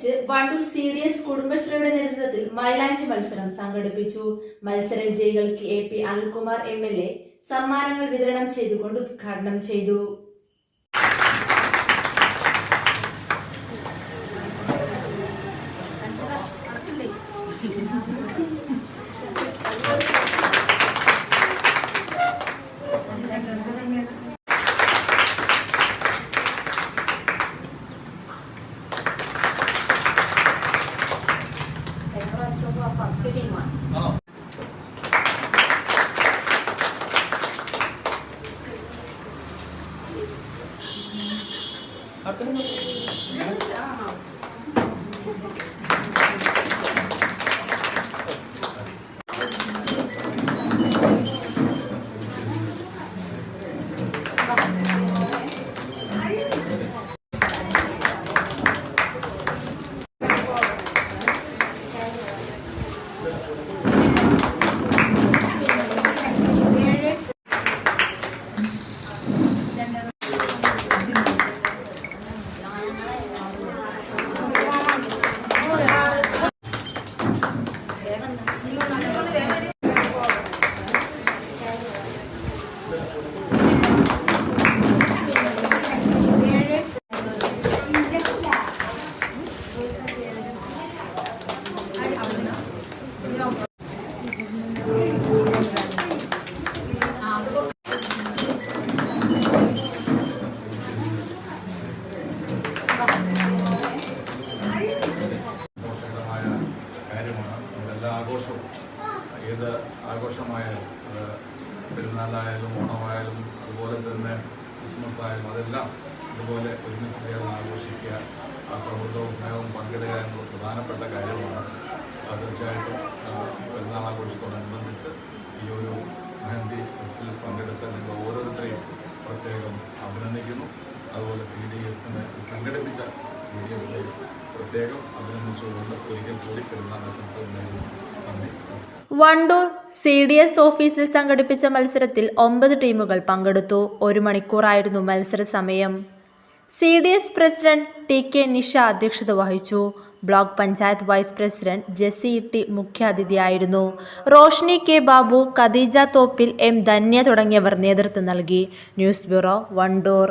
ബലിപെരുന്നാളിനോടനുബന്ധിച്ച് Wandoor C D S കുടുംബശ്രീയുടെ നേതൃത്വത്തിൽ മൈലാഞ്ചി മത്സരം സംഘടിപ്പിച്ചു. മത്സര വിജയികൾക്ക് A P Anilkumar M L A സമ്മാനങ്ങൾ വിതരണം ചെയ്തുകൊണ്ട് ഉദ്ഘാടനം ചെയ്തു. 好，跟着。ഏത് ആഘോഷമായാലും പെരുന്നാളായാലും ഓണമായാലും അതുപോലെ തന്നെ ക്രിസ്മസ് ആയാലും അതെല്ലാം ഇതുപോലെ ഒരുമിച്ച് ചേർന്ന് ആഘോഷിക്കുക ആ സൗഹൃദവും സ്നേഹവും പങ്കിടുക എന്നുള്ള പ്രധാനപ്പെട്ട കാര്യമാണ്. തീർച്ചയായിട്ടും പെരുന്നാൾ ആഘോഷത്തോടനുബന്ധിച്ച് ഈ ഒരു മെഹന്തി ഫെസ്റ്റിൽ പങ്കെടുത്ത നിങ്ങൾ ഓരോരുത്തരെയും പ്രത്യേകം അഭിനന്ദിക്കുന്നു. അതുപോലെ സി ഡി എസിനെ സംഘടിപ്പിച്ച സി ഡി എസിനെ പ്രത്യേകം അഭിനന്ദിച്ചുകൊണ്ട് ഒരിക്കൽ കൂടി പെരുന്നാൾ ആശംസകൾ നമസ്കാരം വണ്ടൂർ സി ഡി എസ് ഓഫീസിൽ സംഘടിപ്പിച്ച മത്സരത്തിൽ ഒമ്പത് ടീമുകൾ പങ്കെടുത്തു. ഒരു മണിക്കൂറായിരുന്നു മത്സര സമയം. C D S president T K Nisha അധ്യക്ഷത വഹിച്ചു. Block panchayat vice president Jessy Itty മുഖ്യാതിഥിയായിരുന്നു. Roshni K Babu Khadeeja Thoppil M Dhanya തുടങ്ങിയവർ നേതൃത്വം നൽകി. News bureau Wandoor.